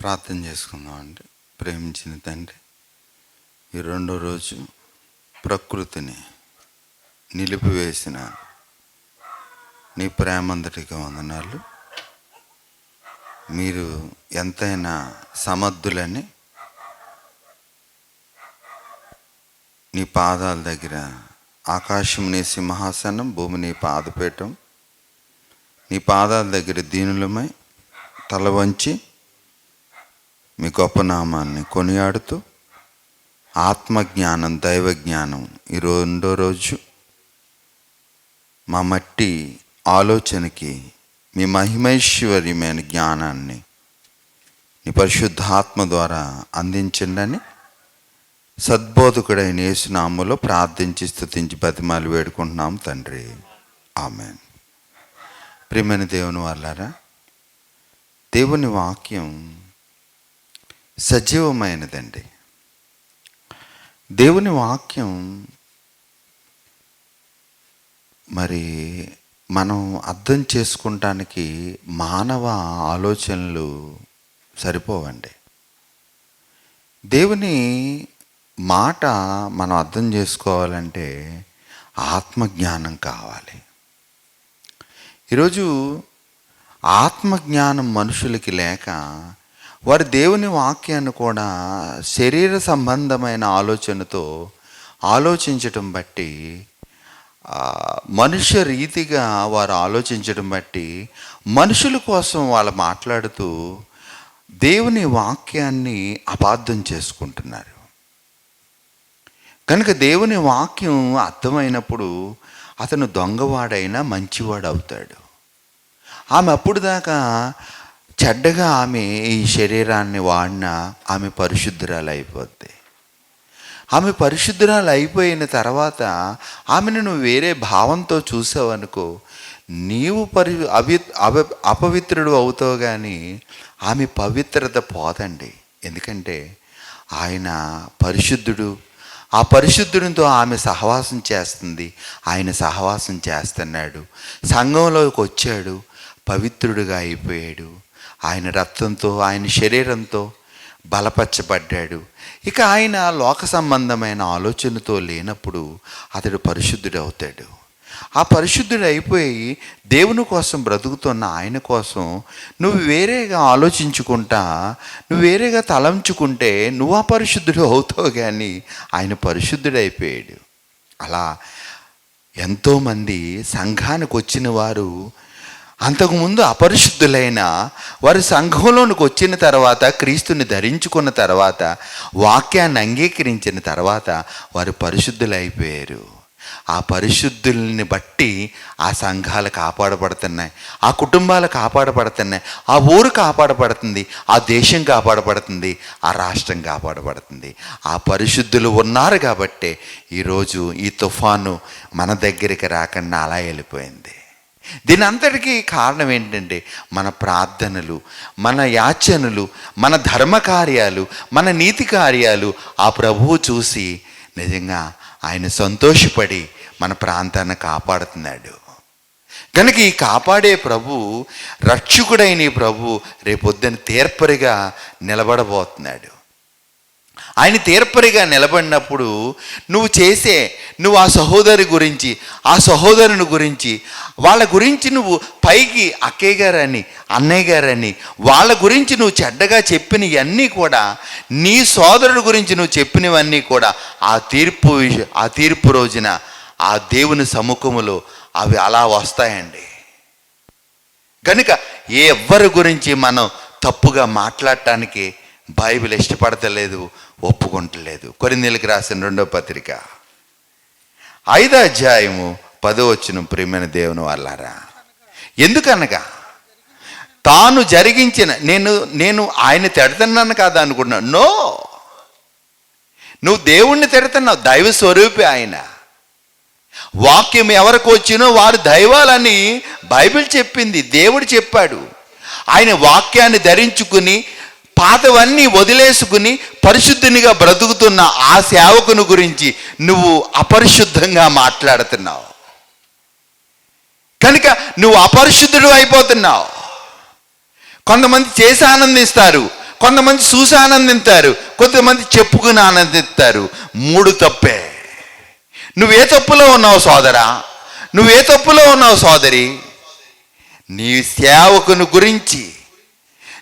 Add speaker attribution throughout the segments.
Speaker 1: ప్రార్థన చేసుకుందామండి. ప్రేమించిన తండ్రి ఈ రెండో రోజు ప్రకృతిని నిలిపివేసిన నీ ప్రేమందటికి వందనాలు. మీరు ఎంతైనా సమర్థులని నీ పాదాల దగ్గర ఆకాశం నీ సింహాసనం భూమి నీ పాదపీఠం నీ పాదాల దగ్గర దీనులమై తల వంచి మీ గొప్ప నామాన్ని కొనియాడుతూ ఆత్మజ్ఞానం దైవ జ్ఞానం ఈ రెండో రోజు మా మట్టి ఆలోచనకి మీ మహిమైశ్వర్యమైన జ్ఞానాన్ని నీ పరిశుద్ధాత్మ ద్వారా అందించండి సద్బోధకుడైన యేసునామలో ప్రార్థించి స్థుతించి బతిమాలు వేడుకుంటున్నాం తండ్రి. ఆమెన్. ప్రియమైన దేవుని వాళ్ళారా దేవుని వాక్యం సజీవమైనదండి. దేవుని వాక్యం మరి మనం అర్థం చేసుకుంటానికి మానవ ఆలోచనలు సరిపోవండి. దేవుని మాట మనం అర్థం చేసుకోవాలంటే ఆత్మజ్ఞానం కావాలి. ఈరోజు ఆత్మజ్ఞానం మనుషులకి లేక వారి దేవుని వాక్యాన్ని కూడా శరీర సంబంధమైన ఆలోచనతో ఆలోచించటం బట్టి మనుష్య రీతిగా వారు ఆలోచించడం బట్టి మనుషుల కోసం వాళ్ళు మాట్లాడుతూ దేవుని వాక్యాన్ని అపార్థం చేసుకుంటున్నారు. కనుక దేవుని వాక్యం అర్థమైనప్పుడు అతను దొంగవాడైనా మంచివాడు అవుతాడు ఆమె అప్పుడు దాకా చెడ్డగా ఆమె ఈ శరీరాన్ని వాడినా ఆమె పరిశుద్ధురాలు అయిపోద్ది ఆమె పరిశుద్ధురాలు అయిపోయిన తర్వాత ఆమెను నువ్వు వేరే భావంతో చూసావనుకో నీవు పరి అవి అవ అపవిత్రుడు అవుతావు కానీ ఆమె పవిత్రత పోదండి. ఎందుకంటే ఆయన పరిశుద్ధుడు. ఆ పరిశుద్ధుడితో ఆమె సహవాసం చేస్తుంది. ఆయన సహవాసం చేస్తున్నాడు. సంఘంలోకి వచ్చాడు. పవిత్రుడుగా అయిపోయాడు. ఆయన రక్తంతో ఆయన శరీరంతో బలపరచబడ్డాడు. ఇక ఆయన లోక సంబంధమైన ఆలోచనతో లేనప్పుడు అతడు పరిశుద్ధుడు అవుతాడు ఆ పరిశుద్ధుడు అయిపోయి దేవుని కోసం బ్రతుకుతున్న ఆయన కోసం నువ్వు వేరేగా ఆలోచించుకుంటా నువ్వు వేరేగా తలంచుకుంటే నువ్వు ఆ పరిశుద్ధుడు అవుతావు కానీ ఆయన పరిశుద్ధుడు అయిపోయాడు. అలా ఎంతోమంది సంఘానికి వచ్చిన వారు అంతకుముందు అపరిశుద్ధులైన వారు సంఘంలోనికి వచ్చిన తర్వాత క్రీస్తుని ధరించుకున్న తర్వాత వాక్యాన్ని అంగీకరించిన తర్వాత వారు పరిశుద్ధులైపోయారు. ఆ పరిశుద్ధుల్ని బట్టి ఆ సంఘాలు కాపాడబడుతున్నాయి ఆ కుటుంబాలు కాపాడబడుతున్నాయి ఆ ఊరు కాపాడబడుతుంది ఆ దేశం కాపాడబడుతుంది ఆ రాష్ట్రం కాపాడబడుతుంది. ఆ పరిశుద్ధులు ఉన్నారు కాబట్టే ఈరోజు ఈ తుఫాను మన దగ్గరికి రాకుండా అలా వెళ్ళిపోయింది. దీని అంతటికీ కారణం ఏంటంటే మన ప్రార్థనలు మన యాచనలు మన ధర్మ కార్యాలు మన నీతి కార్యాలు ఆ ప్రభువు చూసి నిజంగా ఆయన సంతోషపడి మన ప్రాంతాన్ని కాపాడుతున్నాడు. కనుక ఈ కాపాడే ప్రభు రక్షకుడైన ఈ ప్రభు రేపొద్దున తీర్పరిగా నిలబడబోతున్నాడు. ఆయన తీర్పరిగా నిలబడినప్పుడు నువ్వు చేసే నువ్వు ఆ సహోదరి గురించి ఆ సహోదరుని గురించి వాళ్ళ గురించి నువ్వు పైకి అక్కయ్య గారని అన్నయ్య గారని వాళ్ళ గురించి నువ్వు చెడ్డగా చెప్పినవన్నీ కూడా నీ సోదరుడి గురించి నువ్వు చెప్పినవన్నీ కూడా ఆ తీర్పు ఆ తీర్పు రోజున ఆ దేవుని సముఖములో అవి అలా వస్తాయండి. కనుక ఎవ్వరి గురించి మనం తప్పుగా మాట్లాడటానికి బైబిల్ ఇష్టపడతలేదు ఒప్పుకుంటలేదు. కొరిందీలకు రాసిన రెండో పత్రిక. ఐదో అధ్యాయము పదో వచ్చిన ప్రియమైన దేవుని వాళ్ళారా? ఎందుకనగా తాను జరిగించిన నేను నేను ఆయన తిడుతున్నాను కాదా అనుకున్నా నో! నువ్వు దేవుణ్ణి తిడుతున్నావు దైవ స్వరూపి ఆయన. వాక్యం ఎవరికి వచ్చినో వారు దైవాలని బైబిల్ చెప్పింది దేవుడు చెప్పాడు. ఆయన వాక్యాన్ని ధరించుకుని పాతవన్నీ వదిలేసుకుని పరిశుద్ధునిగా బ్రతుకుతున్న ఆ సేవకుని గురించి నువ్వు అపరిశుద్ధంగా మాట్లాడుతున్నావు. కనుక నువ్వు అపరిశుద్ధుడు అయిపోతున్నావు. కొంతమంది చేసి ఆనందిస్తారు కొంతమంది చూసి ఆనందిస్తారు కొంతమంది చెప్పుకుని ఆనందిస్తారు. మూడు తప్పే. నువ్వే తప్పులో ఉన్నావు సోదరా? నువ్వే తప్పులో ఉన్నావు సోదరి? నీ సేవకుని గురించి.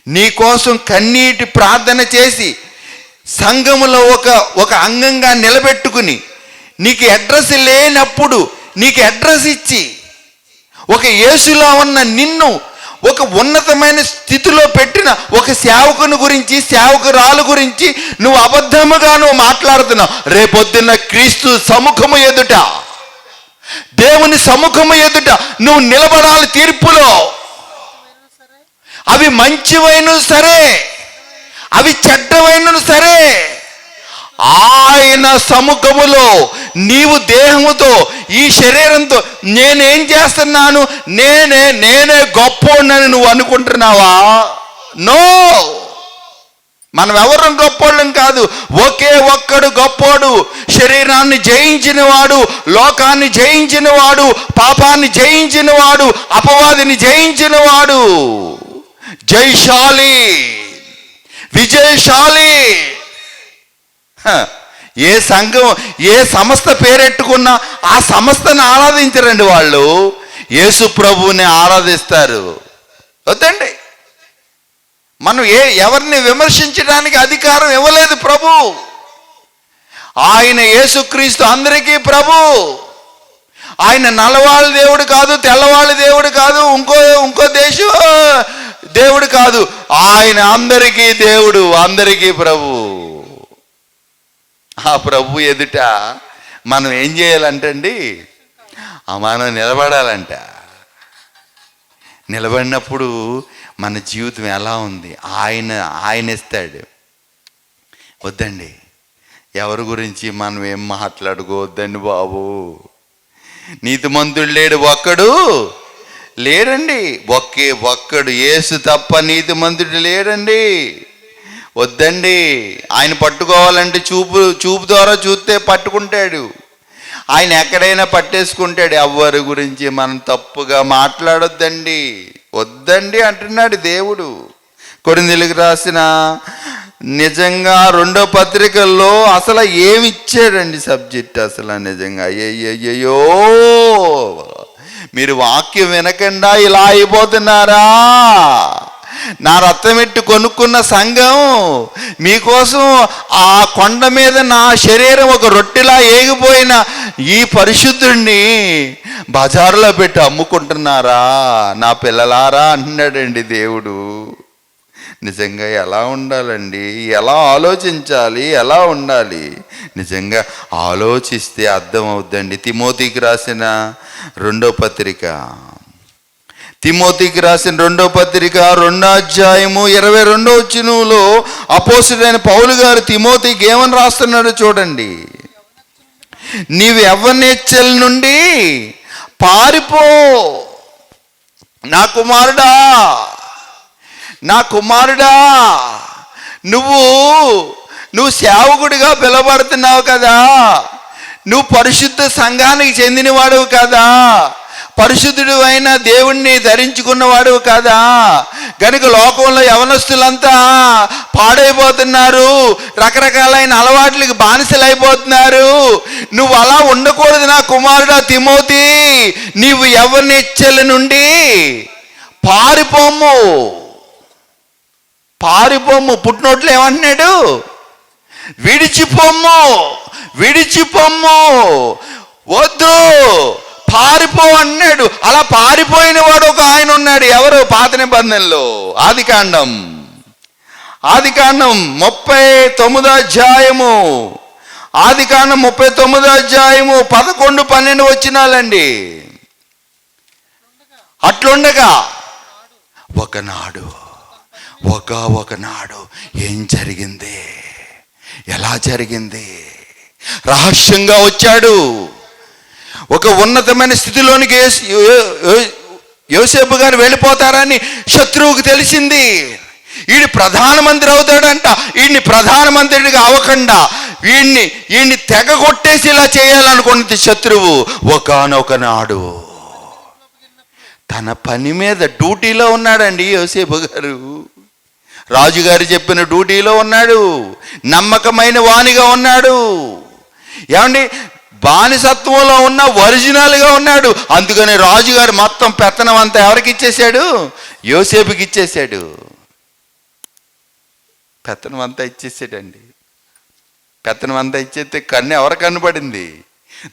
Speaker 1: నీకోసం కన్నీటి ప్రార్థన చేసి సంఘములో ఒక ఒక అంగంగా నిలబెట్టుకుని నీకు అడ్రస్ లేనప్పుడు నీకు అడ్రస్ ఇచ్చి ఒక యేసులో ఉన్న నిన్ను ఒక ఉన్నతమైన స్థితిలో పెట్టిన ఒక సేవకుని గురించి సేవకురాలు గురించి నువ్వు అబద్ధముగా నువ్వు మాట్లాడుతున్నావు. రేపొద్దున్న క్రీస్తు సముఖము ఎదుట దేవుని సముఖము ఎదుట నువ్వు నిలబడాలి తీర్పులో. అవి మంచివైన సరే అవి చెడ్డవైనను సరే. ఆయన సముఖములో నీవు దేహముతో ఈ శరీరంతో నేనేం చేస్తున్నాను? నేనే నేనే గొప్పోడినని నువ్వు అనుకుంటున్నావా? నో. మనం ఎవరం గొప్పోళ్ళం కాదు. ఒకే ఒక్కడు గొప్పోడు. శరీరాన్ని జయించిన వాడు లోకాన్ని జయించిన వాడు పాపాన్ని జయించిన వాడు అపవాదిని జయించిన వాడు జైశాలి. విజయశాలి. ఏ సంఘం ఏ సంస్థ పేరెట్టుకున్నా ఆ సంస్థను ఆరాధించరండి వాళ్ళు. యేసు ప్రభువుని ఆరాధిస్తారు. వద్దండి. మనం ఏ ఎవరిని విమర్శించడానికి అధికారం ఇవ్వలేదు ప్రభు. ఆయన యేసుక్రీస్తు అందరికీ ప్రభు. ఆయన నల్లవాళ్ళ దేవుడు కాదు తెల్లవాళ్ళ దేవుడు కాదు ఇంకో ఇంకో దేశం. దేవుడు కాదు ఆయన అందరికీ దేవుడు అందరికీ ప్రభు. ఆ ప్రభు ఎదుట మనం ఏం చేయాలంటండి? ఆ మనం నిలబడాలంట. నిలబడినప్పుడు మన జీవితం ఎలా ఉంది? ఆయన ఆయన ఇస్తాడు. వద్దండి. ఎవరి గురించి మనం ఏం మాట్లాడుకోవద్దండి బాబు. నీతిమంతుడు లేడు ఒక్కడు. లేడండి ఒకే ఒక్కడు ఏసు తప్ప నీతి మంత్రుడు లేడండి వద్దండి. ఆయన పట్టుకోవాలంటే చూపు చూపు ద్వారా చూస్తే పట్టుకుంటాడు. ఆయన ఎక్కడైనా పట్టేసుకుంటాడు. ఎవ్వరి గురించి మనం తప్పుగా మాట్లాడొద్దండి. వద్దండి అంటున్నాడు దేవుడు. కొరిందెలుగు రాసిన నిజంగా రెండో పత్రికల్లో అసలు ఏమి ఇచ్చాడండి సబ్జెక్ట్ అసలు నిజంగా? అయ్యయ్యో మీరు వాక్యం వినకుండా ఇలా అయిపోతున్నారా? నా రక్తమెట్టు కొనుక్కున్న సంఘం మీకోసం ఆ కొండ మీద నా శరీరం ఒక రొట్టెలా ఏగిపోయిన ఈ పరిశుద్ధుణ్ణి బజారులో పెట్టి అమ్ముకుంటున్నారా? నా పిల్లలారా అంటున్నాడండి దేవుడు. నిజంగా ఎలా ఉండాలండి? ఎలా ఆలోచించాలి? ఎలా ఉండాలి? నిజంగా ఆలోచిస్తే అర్థమవుద్దండి. తిమోతికి రాసిన రెండో పత్రిక. తిమోతికి రాసిన రెండో పత్రిక రెండో అధ్యాయము ఇరవై రెండో చినువులో అపోసుడైన పౌలు గారు తిమోతికి ఏమని రాస్తున్నాడో చూడండి. నీవు యవ్వనేచ్చల నుండి పారిపో. నా కుమారుడా నా కుమారుడా నువ్వు నువ్వు సేవకుడిగా పిలబడుతున్నావు కదా. నువ్వు పరిశుద్ధ సంఘానికి చెందినవాడు కదా. పరిశుద్ధుడు అయిన దేవుణ్ణి ధరించుకున్నవాడు కదా. గనుక లోకంలో యవనస్తులంతా పాడైపోతున్నారు. రకరకాలైన అలవాట్లకి బానిసలైపోతున్నారు. నువ్వు అలా ఉండకూడదు నా కుమారుడా తిమోతి. నీవు ఎవరిని నుండి? పారిపోము. పారిపోము పుట్టినోట్లు ఏమంటున్నాడు? విడిచిపోము విడిచిపోము వద్దు పారిపో అన్నాడు. అలా పారిపోయిన వాడు ఒక ఆయన ఉన్నాడు. ఎవరు? పాత నిబంధనలో. ఆది కాండం. ఆది కాండం ముప్పై తొమ్మిదో అధ్యాయము. ఆది కాండం ముప్పై తొమ్మిదో అధ్యాయము. పదకొండు పన్నెండు వచ్చినాలండి అట్లుండగా ఒకనాడు ఒక ఒకనాడు ఏం జరిగింది? ఎలా జరిగింది? రహస్యంగా వచ్చాడు. ఒక ఉన్నతమైన స్థితిలోనికి యోసేపు గారు వెళ్ళిపోతారని శత్రువుకు తెలిసింది. వీడి ప్రధానమంత్రి అవుతాడంట. వీడిని ప్రధానమంత్రిగా అవ్వకుండా. వీడిని వీడిని తెగ కొట్టేసి ఇలా చేయాలనుకున్నది శత్రువు ఒకనొక నాడు తన పని మీద డ్యూటీలో ఉన్నాడండి యోసేపు గారు. రాజుగారు చెప్పిన డ్యూటీలో ఉన్నాడు నమ్మకమైన వాణిగా ఉన్నాడు. ఏమండి? బానిసత్వంలో ఉన్న ఒరిజినల్గా ఉన్నాడు. అందుకని రాజుగారు మొత్తం పెత్తనం అంతా ఎవరికి ఇచ్చేశాడు? యోసేపుకి ఇచ్చేశాడు. పెత్తనం అంతా ఇచ్చేసాడండి. పెత్తనం అంతా ఇచ్చేస్తే కన్ను ఎవరి కన్ను పడింది?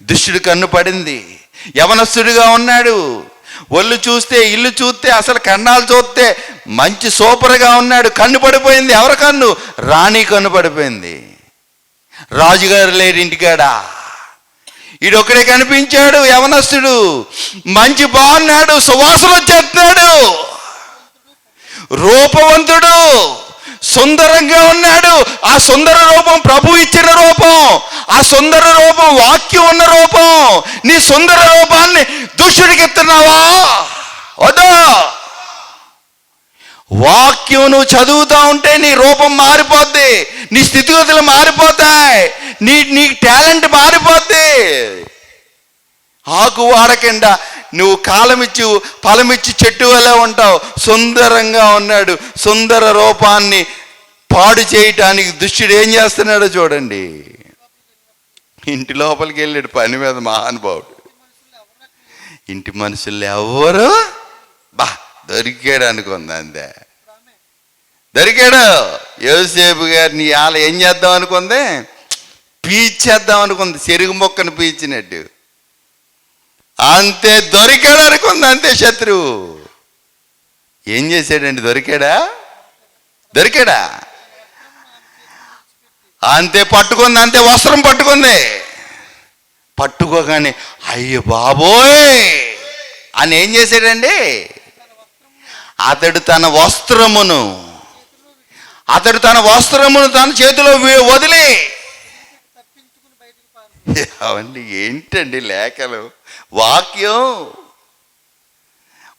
Speaker 1: దుష్టుడు కన్ను పడింది. యవనస్తుడిగా ఉన్నాడు. ఒళ్ళు చూస్తే ఇల్లు చూస్తే అసలు కన్నాలు చూస్తే మంచి సూపర్గా ఉన్నాడు. కన్ను పడిపోయింది. ఎవరి కన్ను? రాణి కన్ను పడిపోయింది. రాజుగారు లేరు ఇంటికాడ. ఈడొక్కడే కనిపించాడు యవనస్తుడు. మంచి బాగున్నాడు సువాసన వచ్చేస్తున్నాడు. రూపవంతుడు. సుందరంగా ఉన్నాడు. ఆ సుందర రూపం ప్రభు ఇచ్చిన రూపం. ఆ సుందర రూపం వాక్యం ఉన్న రూపం. నీ సుందర రూపాన్ని దుష్టుడికి ఎత్తున్నావా వద్దా. వాక్యం నువ్వు చదువుతూ ఉంటే నీ రూపం మారిపోద్ది. నీ స్థితిగతులు మారిపోతాయి. నీ నీ టాలెంట్ మారిపోద్ది. ఆకు వాడకుండా నువ్వు కాలమిచ్చి ఫలమిచ్చి చెట్టు వలె ఉంటావు. సుందరంగా ఉన్నాడు. సుందర రూపాన్ని పాడు చేయటానికి దుష్టుడు ఏం చేస్తున్నాడో చూడండి. ఇంటి లోపలికి వెళ్ళాడు పని మీద మహానుభావుడు. ఇంటి మనుషులు ఎవరు? బా దొరికాడు అనుకుంది అంతే. దొరికాడు. యోసేపు గారిని వాళ్ళ ఏం చేద్దాం అనుకుంది? పీచేద్దాం అనుకుంది. చెరుగు మొక్కను పీచినట్టు. అంతే దొరికాడు అనుకుంది అంతే శత్రువు ఏం చేశాడండి దొరికాడా? దొరికాడా? అంతే పట్టుకుంది అంతే వస్త్రం పట్టుకుంది. పట్టుకోగానే అయ్యో బాబోయ్! అని ఏం చేశాడండి? అతడు తన వస్త్రమును అతడు తన వస్త్రమును తన చేతిలో వదిలి. అవండి ఏంటండి లేఖలు? వాక్యం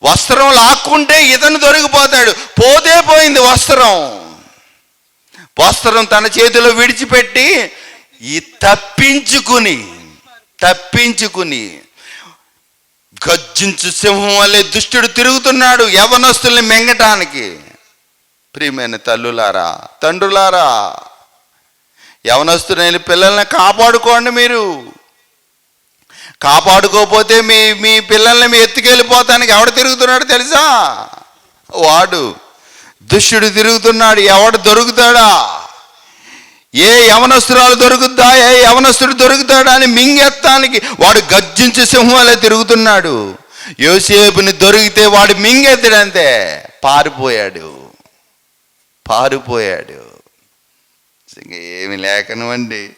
Speaker 1: వస్త్రం లాక్కుంటే ఇతను దొరికిపోతాడు. పోతే పోయింది వస్త్రం. వస్త్రం తన చేతిలో విడిచిపెట్టి ఈ తప్పించుకుని తప్పించుకుని గర్జించు సింహం వల్లే దుష్టుడు తిరుగుతున్నాడు యవనస్తుల్ని మెంగటానికి. ప్రియమైన తల్లులారా తండ్రులారా యవనస్తులైన పిల్లల్ని కాపాడుకోండి మీరు. కాపాడుకోకపోతే మీ మీ పిల్లల్ని మీ ఎత్తుకెళ్ళిపోతానికి ఎవడు తిరుగుతున్నాడు తెలుసా? వాడు దుష్టుడు తిరుగుతున్నాడు ఎవడు దొరుకుతాడా? ఏ యవనస్తురాలు దొరుకుద్దా ఏ యవనస్తుడు దొరుకుతాడా అని మింగెత్తానికి వాడు గర్జించి సింహాలే తిరుగుతున్నాడు. యోసేపుని దొరికితే వాడు మింగెత్తడంతే పారిపోయాడు. పారిపోయాడు. ఏమి లేఖనం అండి?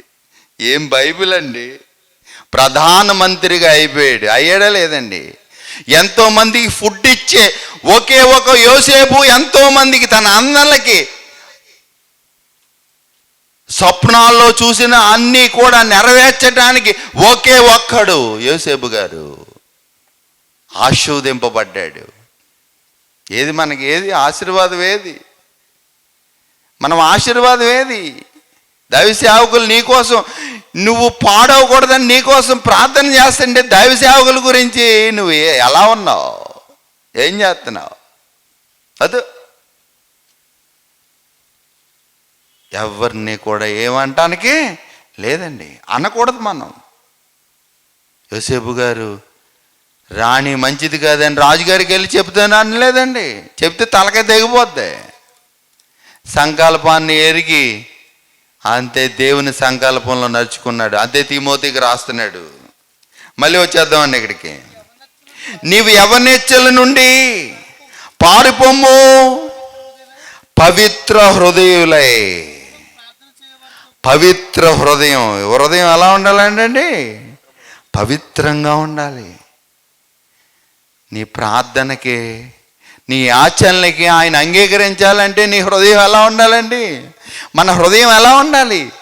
Speaker 1: ఏం బైబిల్ అండి? ప్రధానమంత్రిగా అయిపోయాడు. అయ్యాడా లేదండి? ఎంతో మందికి ఫుడ్ ఇచ్చే ఒకే ఒక యోసేపు ఎంతో మందికి తన అన్నలకి స్వప్నాల్లో చూసిన అన్నీ కూడా నెరవేర్చడానికి ఒకే ఒక్కడు యోసేపు గారు. ఆశీర్వదింపబడ్డాడు. ఏది మనకి ఏది? ఆశీర్వాదం ఏది? మనం ఆశీర్వాదం ఏది? దైవ సేవకులు నీకోసం నువ్వు పాడవకూడదని నీకోసం ప్రార్థన చేస్తుంటే దైవ సేవకుల గురించి నువ్వు ఎలా ఉన్నావు? ఏం చేస్తున్నావు? అదు. ఎవరిని కూడా ఏమంటానికి లేదండి. అనకూడదు మనం. యోసేపు గారు రాణి మంచిది కాదని రాజుగారికి వెళ్ళి చెప్తాను అనలేదండి చెప్తే తలకే తెగిపోద్ది. సంకల్పాన్ని ఎరిగి అంతే దేవుని సంకల్పంలో నడుచుకున్నాడు. అంతే తిమోతికి రాస్తున్నాడు. మళ్ళీ వచ్చేద్దామండి ఇక్కడికి. నీవు ఎవరినిచ్చల నుండి? పారిపోము పవిత్ర హృదయులై. పవిత్ర హృదయం. హృదయం ఎలా ఉండాలండి పవిత్రంగా ఉండాలి. నీ ప్రార్థనకి నీ ఆచరణకి ఆయన అంగీకరించాలంటే నీ హృదయం ఎలా ఉండాలండి? మన హృదయం ఎలా ఉండాలి?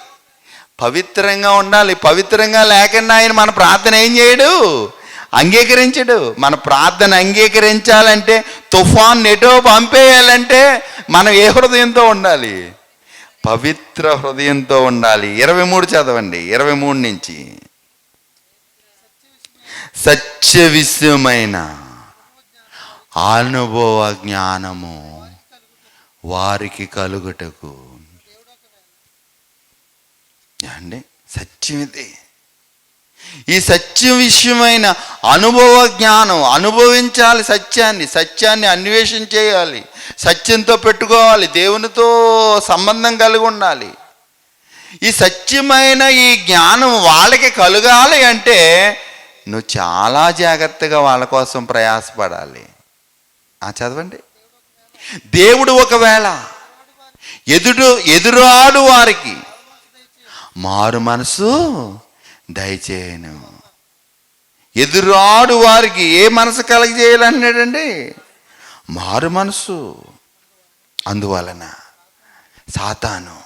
Speaker 1: పవిత్రంగా ఉండాలి. పవిత్రంగా లేకుండా ఆయన మన ప్రార్థన ఏం చేయడు? అంగీకరించడు. మన ప్రార్థన అంగీకరించాలంటే తుఫాన్ ఎటో పంపేయాలంటే మనం ఏ హృదయంతో ఉండాలి? పవిత్ర హృదయంతో ఉండాలి. ఇరవై మూడు చదవండి. ఇరవై మూడు నుంచి. సత్య విషయమైన అనుభవ జ్ఞానము వారికి కలుగుటకు అండి సత్యం ఇది. ఈ సత్యం విషయమైన అనుభవ జ్ఞానం అనుభవించాలి సత్యాన్ని సత్యాన్ని అన్వేషణ చేయాలి సత్యంతో పెట్టుకోవాలి దేవునితో సంబంధం కలిగి ఉండాలి. ఈ సత్యమైన ఈ జ్ఞానం వాళ్ళకి కలగాలి అంటే నువ్వు చాలా జాగ్రత్తగా వాళ్ళ కోసం ప్రయాసపడాలి. ఆ చదవండి. దేవుడు ఒకవేళ ఎదుడు ఎదురాడు వారికి మారు మనసు దయచేయను. ఎదురాడు వారికి ఏ మనసు కలగజేయాలన్నాడండి? మారు మనసు. అందువలన సాతాను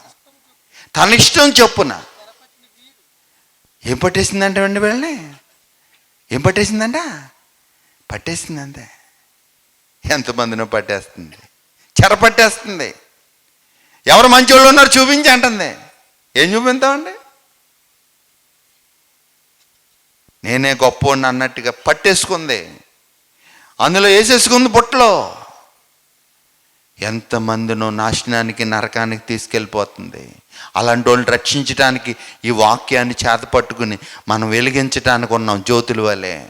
Speaker 1: తన ఇష్టం చొప్పున ఏం పట్టేసిందంట అండి వీళ్ళని? ఏం పట్టేసిందంట? పట్టేసిందంటే. ఎంతమందినో పట్టేస్తుంది. చెర పట్టేస్తుంది. ఎవరు మంచోళ్ళు ఉన్నారు చూపించి అంటుంది ఏం చూపిస్తామండి నేనే గొప్ప అన్నట్టుగా పట్టేసుకుంది. అందులో వేసేసుకుంది బుట్టలో. ఎంతమందినో నాశనానికి నరకానికి తీసుకెళ్ళిపోతుంది. అలాంటి వాళ్ళని రక్షించడానికి ఈ వాక్యాన్ని చేతపట్టుకుని మనం వెలిగించటానికి ఉన్నాం జ్యోతుల వలె.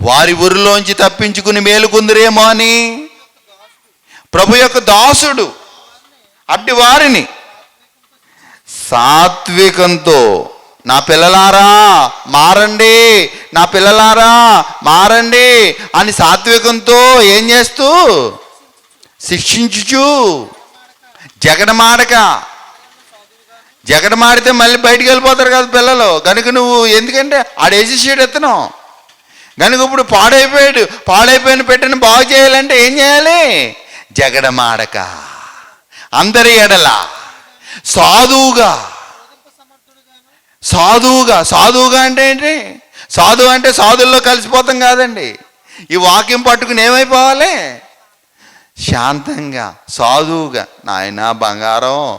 Speaker 1: వారి ఊరిలోంచి తప్పించుకుని మేలుకుందిరేమో అని. ప్రభు యొక్క దాసుడు అట్టి వారిని సాత్వికంతో నా పిల్లలారా మారండి నా పిల్లలారా మారండి అని సాత్వికంతో ఏం చేస్తూ శిక్షించుచు జగడమాడక జగడమాడితే మళ్ళీ బయటికి వెళ్ళిపోతారు కదా పిల్లలు. కనుక నువ్వు ఎందుకంటే ఆడేసేసాడు ఎత్తనం. కనుక ఇప్పుడు పాడైపోయాడు పాడైపోయిన పెట్టిన బాగు చేయాలంటే ఏం చేయాలి? జగడమాడక అందరి ఎడల సాధువుగా. సాధువుగా. సాధువుగా అంటే ఏంటి? సాధువు అంటే సాధుల్లో కలిసిపోతాం కాదండి. ఈ వాక్యం పట్టుకుని ఏమైపోవాలి? శాంతంగా సాధువుగా. నాయన బంగారం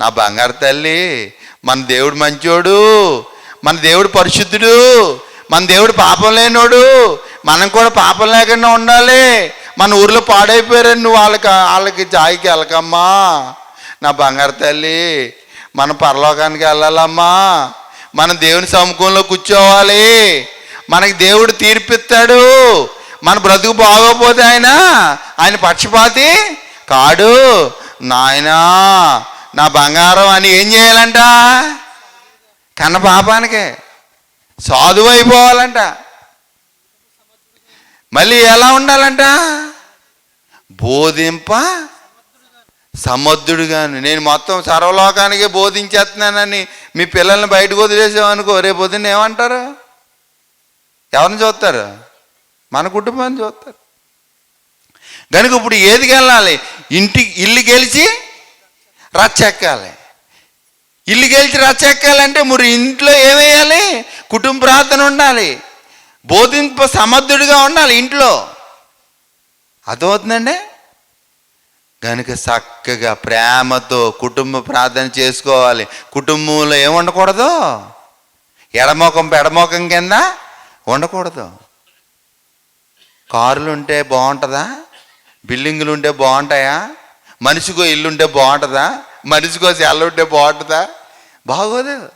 Speaker 1: నా బంగారు తల్లి మన దేవుడు మంచోడు మన దేవుడు పరిశుద్ధుడు మన దేవుడు పాపం లేనోడు మనం కూడా పాపం లేకుండా ఉండాలి. మన ఊర్లో పాడైపోయారని నువ్వు వాళ్ళకి వాళ్ళకి జాయికి వెళ్ళకమ్మా. నా బంగారు తల్లి మన పరలోకానికి వెళ్ళాలమ్మా. మన దేవుని సముఖంలో కూర్చోవాలి. మనకి దేవుడు తీర్పిస్తాడు. మన బ్రతుకు బాగోపోతే ఆయన ఆయన పక్షపాతి కాడు. నాయనా నా బంగారం అని ఏం చేయాలంట? కన్న పాపానికే సాధువు అయిపోవాలంట. మళ్ళీ ఎలా ఉండాలంట? బోధింప సమర్థుడుగాను. నేను మొత్తం సర్వలోకానికి బోధించేస్తున్నానని మీ పిల్లల్ని బయటకు వదిలేసామనుకో రేపు పొద్దున్న ఏమంటారు? ఎవరిని చూస్తారు? మన కుటుంబాన్ని చూస్తారు. కనుక ఇప్పుడు ఏది వెళ్ళాలి ఇంటి ఇల్లు గెలిచి రచ్చెక్కాలి ఇల్లు గెలిచి రచ్చెక్కాలంటే మరి ఇంట్లో ఏమేయాలి? కుటుంబ ప్రార్థన ఉండాలి. బోధింప సమర్థుడిగా ఉండాలి ఇంట్లో. అర్థమవుతుందండి? కనుక చక్కగా ప్రేమతో కుటుంబ ప్రార్థన చేసుకోవాలి. కుటుంబంలో ఏం ఉండకూడదు? ఎడమోకం పెడమోకం కింద ఉండకూడదు. కారులు ఉంటే బాగుంటుందా? బిల్డింగులు ఉంటే బాగుంటాయా? మనిషికో ఇల్లు ఉంటే బాగుంటుందా? మనిషికో సెల్ ఉంటే బాగుంటుందా? బాగోదు.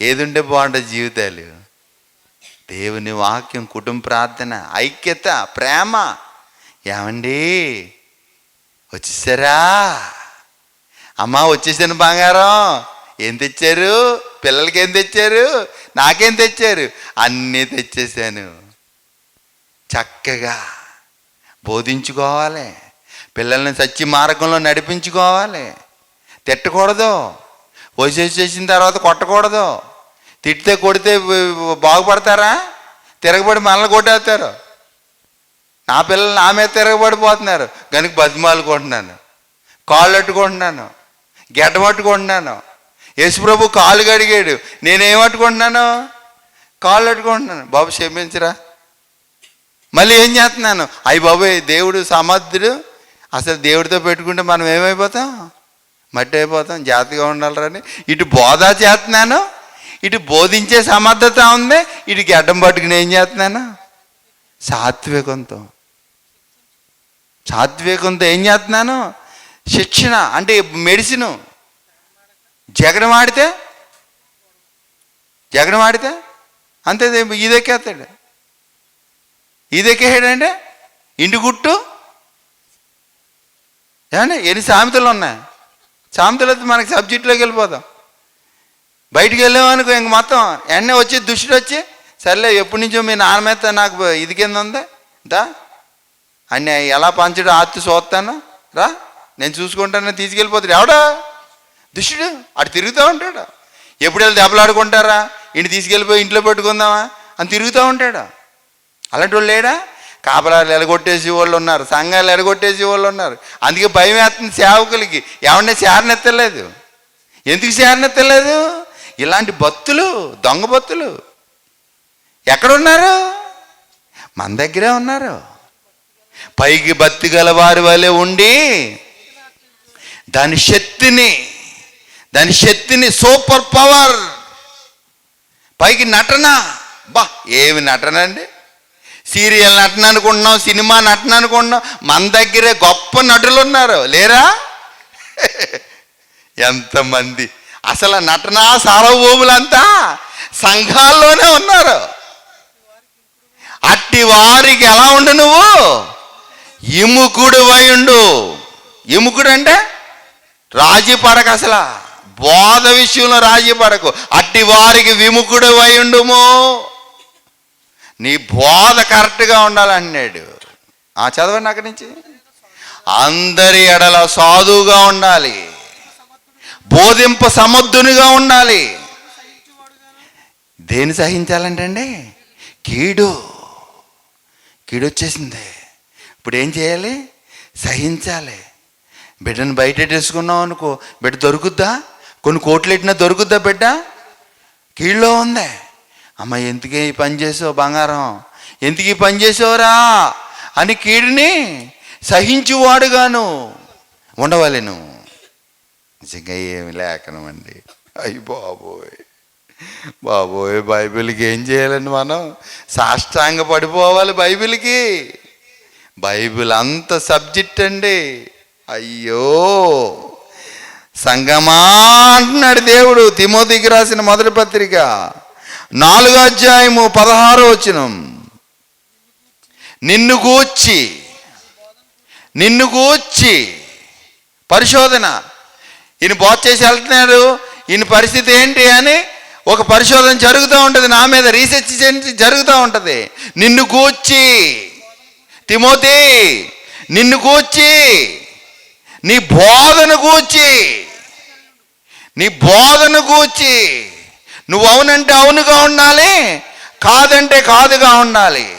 Speaker 1: ఏది ఉంటే బాగుంటుంది జీవితాలు. దేవుని వాక్యం కుటుంబ ప్రార్థన ఐక్యత ప్రేమ. ఏమండి? వచ్చేసారా? అమ్మా వచ్చేసాను బంగారం. ఏం తెచ్చారు? పిల్లలకి ఏం తెచ్చారు? నాకేం తెచ్చారు? అన్నీ తెచ్చేసాను. చక్కగా బోధించుకోవాలి. పిల్లల్ని సచ్చి మార్గంలో నడిపించుకోవాలి. తిట్టకూడదు. వచ్చేసేసిన తర్వాత కొట్టకూడదు. తిట్టితే కొడితే బాగుపడతారా? తిరగబడి మనల్ని కొట్టేస్తారు. నా పిల్లలు నా మీద తిరగబడిపోతున్నారు. కనుక బతిమాలుకుంటున్నాను కాళ్ళు అట్టుకుంటున్నాను. గెడ్డ పట్టుకుంటున్నాను యేసుప్రభు కాలు కడిగాడు. నేనేం పట్టుకుంటున్నాను కాళ్ళు అట్టుకుంటున్నాను. బాబు క్షమించరా. మళ్ళీ ఏం చేస్తున్నాను? అయ్యి బాబోయ్ దేవుడు సమర్థుడు. అసలు దేవుడితో పెట్టుకుంటే మనం ఏమైపోతాం? మట్టి అయిపోతాం. జాగ్రత్తగా ఉండాలని ఇటు బోధ చేస్తున్నాను. ఇటు బోధించే సమర్థత ఉంది. ఇటు గడ్డం పట్టుకుని ఏం చేస్తున్నాను? సాత్వికంతో. సాత్వికంతో ఏం చేస్తున్నాను? శిక్షణ అంటే మెడిసిన్. జగడం ఆడితే జగడం ఆడితే అంతే ఇదెక్కేస్తాడు ఇదెక్కేసాడంటే ఇంటి గుట్టు? ఏమండి ఎన్ని సామెతలు ఉన్నాయి? సామెతలు అయితే మనకి సబ్జెక్టులోకి వెళ్ళిపోతాం. బయటికి వెళ్ళామనుకో ఇంక మొత్తం ఎన్న వచ్చి దుష్టుడు వచ్చి సర్లే ఎప్పటి నుంచో మీ నాన్న మీద నాకు ఇది కింద ఉందా దా. అన్ని ఎలా పంచడం ఆత్తి చూస్తాను రా నేను చూసుకుంటాను తీసుకెళ్ళిపోతాడు. ఎవడా? దుష్టుడు. అటు తిరుగుతూ ఉంటాడు. ఎప్పుడు వెళ్ళి దెబ్బలాడుకుంటారా ఇంటి తీసుకెళ్ళిపోయి ఇంట్లో పెట్టుకుందామా? అని తిరుగుతూ ఉంటాడు. అలాంటి వాళ్ళు లేడా? కాపలాలు ఎలగొట్టేసి వాళ్ళు ఉన్నారు సంఘాలు ఎలగొట్టేసి వాళ్ళు ఉన్నారు. అందుకే భయం వేస్తుంది సేవకులకి. ఎవరినే చేరనెత్తలేదు ఎందుకు చేరనెత్తలేదు ఇలాంటి భక్తులు దొంగ భక్తులు. ఎక్కడున్నారు? మన దగ్గరే ఉన్నారు. పైకి బత్తి గల వారి వలె ఉండి దాని శక్తిని దాని శక్తిని సూపర్ పవర్. పైకి నటన. బా ఏమి నటన అండి? సీరియల్ నటన అనుకుంటున్నాం సినిమా నటన అనుకుంటున్నాం మన దగ్గరే గొప్ప నటులు ఉన్నారు. లేరా? ఎంతమంది. అసలు నటనా సార్వభౌములంతా సంఘాల్లోనే ఉన్నారు. అట్టి వారికి ఎలా ఉండు నువ్వు? ఇముకుడు వయుండు ఇముకుడు అంటే రాజీ పడక అసలు. బోధ విషయంలో రాజీ పడకు. అట్టి వారికి విముకుడు వయుండుము నీ బోధ కరెక్ట్గా ఉండాలన్నాడు. ఆ చదవండి అక్కడి నుంచి. అందరి ఎడల సాధువుగా ఉండాలి. బోధింప సమర్థునిగా ఉండాలి. దేని సహించాలంటే అండి కీడు. కీడు ఇప్పుడు ఏం చేయాలి? సహించాలి. బిడ్డను బయట వేసుకున్నాం అనుకో బిడ్డ దొరుకుద్దా? కొన్ని కోట్లు ఎట్టినా దొరుకుద్దా బిడ్డ? కీళ్ళలో ఉంది. అమ్మ ఎందుకే ఈ పని చేసావు బంగారం? ఎందుకు ఈ పని చేసావురా? అని కీడుని సహించువాడుగాను. ఉండవాలి నువ్వు. నిజంగా ఏమి లేఖనం అండి. అయ్యి బాబోయ్. బాబోయ్ బైబిల్కి ఏం చేయాలండి మనం? సాష్టాంగ పడిపోవాలి బైబిల్కి. బైబిల్ అంత సబ్జెక్ట్ అండి. అయ్యో! సంగమా అంటున్నాడు దేవుడు తిమోతికి రాసిన మొదటి పత్రిక నాలుగో అధ్యాయము పదహారో వచనం. నిన్ను గూర్చి నిన్ను గూర్చి పరిశోధన. ఈయన బాగు చేసి వెళ్తున్నాడు ఈయన పరిస్థితి ఏంటి అని ఒక పరిశోధన జరుగుతూ ఉంటుంది నా మీద రీసెర్చ్ చేసి జరుగుతూ ఉంటుంది. నిన్ను గూర్చి తిమోతి నిన్ను కూర్చి నీ బోధను గూర్చి నీ బోధను కూర్చి నువ్వు అవునంటే అవునుగా ఉండాలి కాదంటే కాదుగా ఉండాలి.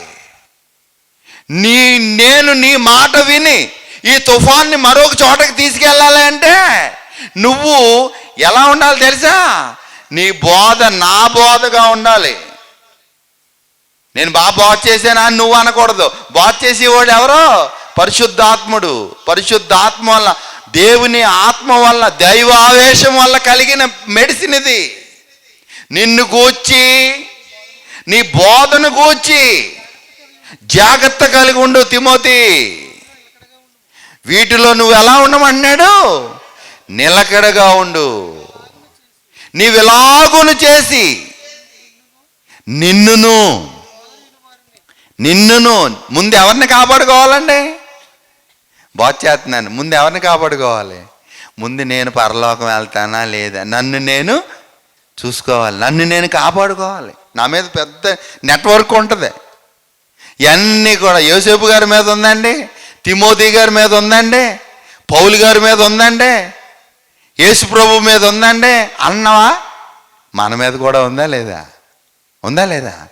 Speaker 1: నీ నేను నీ మాట విని ఈ తుఫాన్ని మరొక చోటకి తీసుకెళ్ళాలి అంటే నువ్వు ఎలా ఉండాలి తెలుసా? నీ బోధ నా బోధగా ఉండాలి. నేను బాగా బాగు చేశానా అని నువ్వు అనకూడదు. బాగు చేసేవాడు ఎవరో? పరిశుద్ధాత్ముడు. పరిశుద్ధాత్మ వల్ల దేవుని ఆత్మ వల్ల దైవ ఆవేశం వల్ల కలిగిన మెడిసిన్ ఇది. నిన్ను గూర్చి నీ బోధను గూర్చి జాగ్రత్త కలిగి ఉండు తిమోతి. వీటిలో నువ్వు ఎలా ఉండమన్నాడు నిలకడగా ఉండు. నీవిలాగును చేసి నిన్నును నిన్నును ముందు ఎవరిని కాపాడుకోవాలండి? బాగు చేస్తున్నాను. ముందు ఎవరిని కాపాడుకోవాలి? ముందు నేను పరలోకం వెళ్తానా లేదా? నన్ను నేను చూసుకోవాలి. నన్ను నేను కాపాడుకోవాలి. నా మీద పెద్ద నెట్వర్క్ ఉంటుంది. ఇవన్నీ కూడా యోసేపు గారి మీద ఉందండి? తిమోతి గారి మీద ఉందండి? పౌలు గారి మీద ఉందండి? యేసు ప్రభు మీద ఉందండి? అన్నవా మన మీద కూడా ఉందా లేదా? ఉందా లేదా?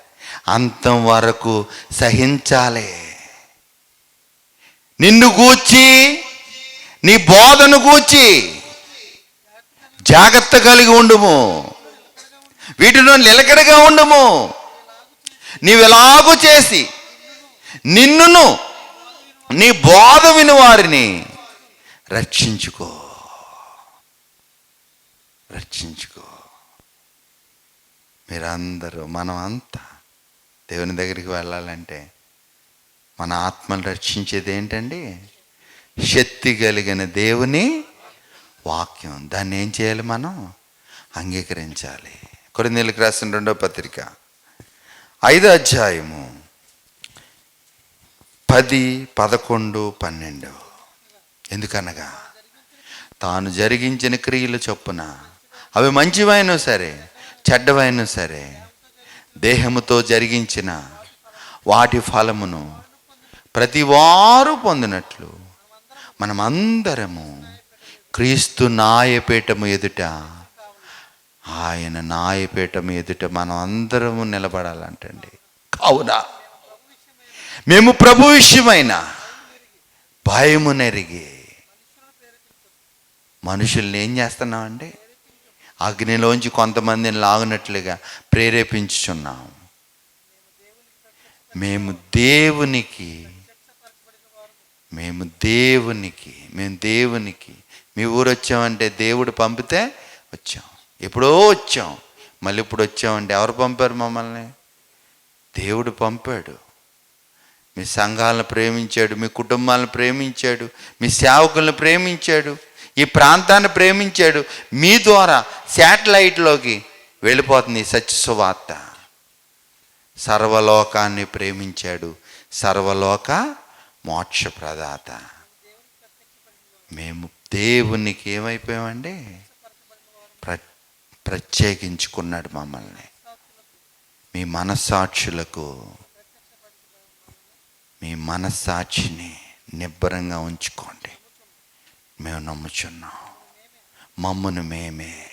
Speaker 1: అంతం వరకు సహించాలి. నిన్ను గూర్చి నీ బోధను గూర్చి జాగ్రత్త కలిగి ఉండుము. వీటిలో నిలకడగా ఉండుము. నీవెలాగూ చేసి నిన్నును నీ బోధ విని వారిని రక్షించుకో. రక్షించుకో. మీరందరూ మనం అంతా దేవుని దగ్గరికి వెళ్ళాలంటే మన ఆత్మను రక్షించేది ఏంటండి? శక్తి కలిగిన దేవుని వాక్యం. దాన్ని ఏం చేయాలి మనం? అంగీకరించాలి. కొరిందీలకు రాసిన రెండో పత్రిక. ఐదో అధ్యాయము. పది పదకొండు పన్నెండు. ఎందుకనగా? తాను జరిగించిన క్రియలు చొప్పున. అవి మంచివైనా సరే చెడ్డవైనా సరే దేహముతో జరిగించిన వాటి ఫలమును ప్రతి వారు పొందినట్లు మనమందరము క్రీస్తు నాయపీఠము ఎదుట ఆయన నాయపీఠము ఎదుట మనం అందరము నిలబడాలంటండి. కావున మేము ప్రభు విషయమైన భయము నెరిగి మనుషుల్ని ఏం చేస్తున్నామండి? అగ్నిలోంచి కొంతమందిని లాగినట్లుగా ప్రేరేపించుచున్నాం మేము దేవునికి మేము దేవునికి మేము దేవునికి మీ ఊరు వచ్చామంటే దేవుడు పంపితే వచ్చాం. ఎప్పుడో వచ్చాం. మళ్ళీ ఇప్పుడు వచ్చామంటే ఎవరు పంపారు మమ్మల్ని? దేవుడు పంపాడు. మీ సంఘాలను ప్రేమించాడు మీ కుటుంబాలను ప్రేమించాడు మీ సేవకులను ప్రేమించాడు. ఈ ప్రాంతాన్ని ప్రేమించాడు. మీ ద్వారా శాటిలైట్లోకి వెళ్ళిపోతుంది ఈ సత్య సువార్త. సర్వలోకాన్ని ప్రేమించాడు. సర్వలోక మోక్ష ప్రదాత మేము దేవునికి ఏమైపోయామండి? ప్ర ప్రత్యేకించుకున్నాడు మమ్మల్ని. మీ మనస్సాక్షులకు మీ మనస్సాక్షిని నిబ్బరంగా ఉంచుకోండి. మేము నమ్ముచున్నాం. మమ్మను మేమే.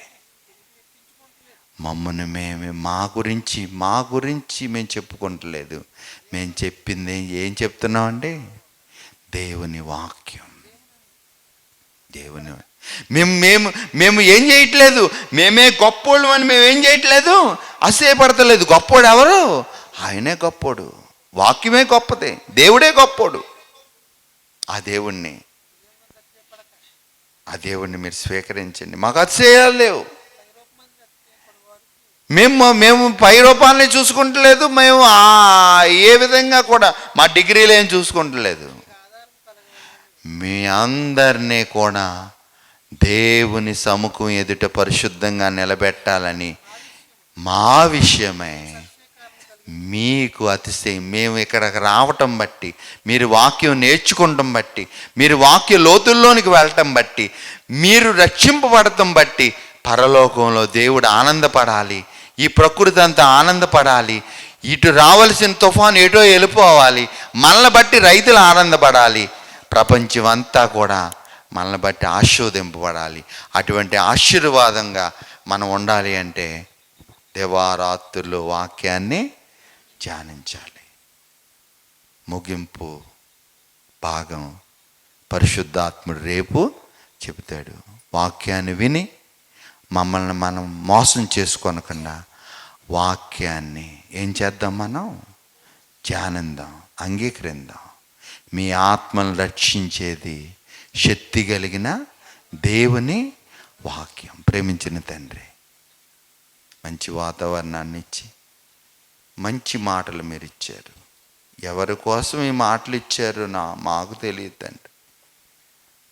Speaker 1: మమ్మను మేమే. మా గురించి మా గురించి మేము చెప్పుకుంటలేదు. మేము చెప్పింది ఏం చెప్తున్నామండి దేవుని వాక్యం. దేవుని మేము మేము మేము ఏం చేయట్లేదు. మేమే గొప్పోళ్ళు అని మేము ఏం చేయట్లేదు. అసేపడతలేదు గొప్పోడు ఎవరు? ఆయనే గొప్పోడు. వాక్యమే గొప్పదే. దేవుడే గొప్పోడు. ఆ దేవుణ్ణి ఆ దేవుణ్ణి మీరు స్వీకరించండి. మాకు అతిశయాలు లేవు. మేము మేము పై రూపాలని చూసుకుంటలేదు మేము ఏ విధంగా కూడా మా డిగ్రీలు ఏం చూసుకుంటలేదు. మీ అందరినీ కూడా దేవుని సముఖం ఎదుట పరిశుద్ధంగా నిలబెట్టాలని మా విషయమే. మీకు అతిశయం. మేము ఇక్కడికి రావటం బట్టి మీరు వాక్యం నేర్చుకుంటాం బట్టి మీరు వాక్య లోతుల్లోనికి వెళ్ళటం బట్టి మీరు రక్షింపబడటం బట్టి పరలోకంలో దేవుడు ఆనందపడాలి. ఈ ప్రకృతి అంతా ఆనందపడాలి. ఇటు రావలసిన తుఫాన్ ఎటో వెళ్ళిపోవాలి. మనల్ని బట్టి రైతులు ఆనందపడాలి. ప్రపంచం అంతా కూడా మనల్ని బట్టి ఆశీర్వదింపబడాలి. అటువంటి ఆశీర్వాదంగా మనం ఉండాలి అంటే దేవారాత్రులు వాక్యాన్ని ధ్యానించాలి. ముగింపు భాగం పరిశుద్ధాత్ముడు రేపు చెబుతాడు. వాక్యాన్ని విని మమ్మల్ని మనం మోసం చేసుకోనకుండా వాక్యాన్ని ఏం చేద్దాం మనం? ధ్యానిందాం అంగీకరిందాం మీ ఆత్మను రక్షించేది శక్తి కలిగిన దేవుని వాక్యం. ప్రేమించిన తండ్రి మంచి వాతావరణాన్ని ఇచ్చి మంచి మాటలు మీరు ఇచ్చారు. ఎవరి కోసం ఈ మాటలు ఇచ్చారు నా మాకు తెలియదు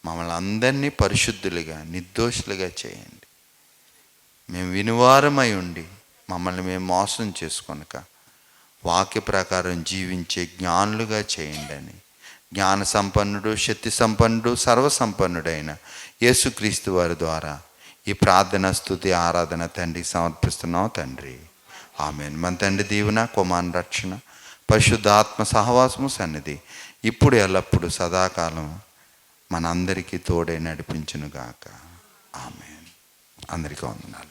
Speaker 1: మమ్మల్ని అందరినీ పరిశుద్ధులుగా నిర్దోషులుగా చేయండి. మేము వినివారమై ఉండి మమ్మల్ని మేము మోసం చేసుకొనక వాక్య ప్రకారం జీవించే జ్ఞానులుగా చేయండి అని. జ్ఞాన సంపన్నుడు శక్తి సంపన్నుడు సర్వసంపన్నుడైన యేసుక్రీస్తు వారి ద్వారా ఈ ప్రార్థన స్థుతి ఆరాధన తండ్రికి సమర్పిస్తున్నాం తండ్రి. ఆమెను. మన తండ్రి దీవెన కుమాన్ రక్షణ పరిశుద్ధాత్మ సహవాసము సన్నిధి ఇప్పుడు ఎల్లప్పుడు సదాకాలం మనందరికీ తోడే నడిపించునుగాక. ఆమె అందరికీ వందనాలు.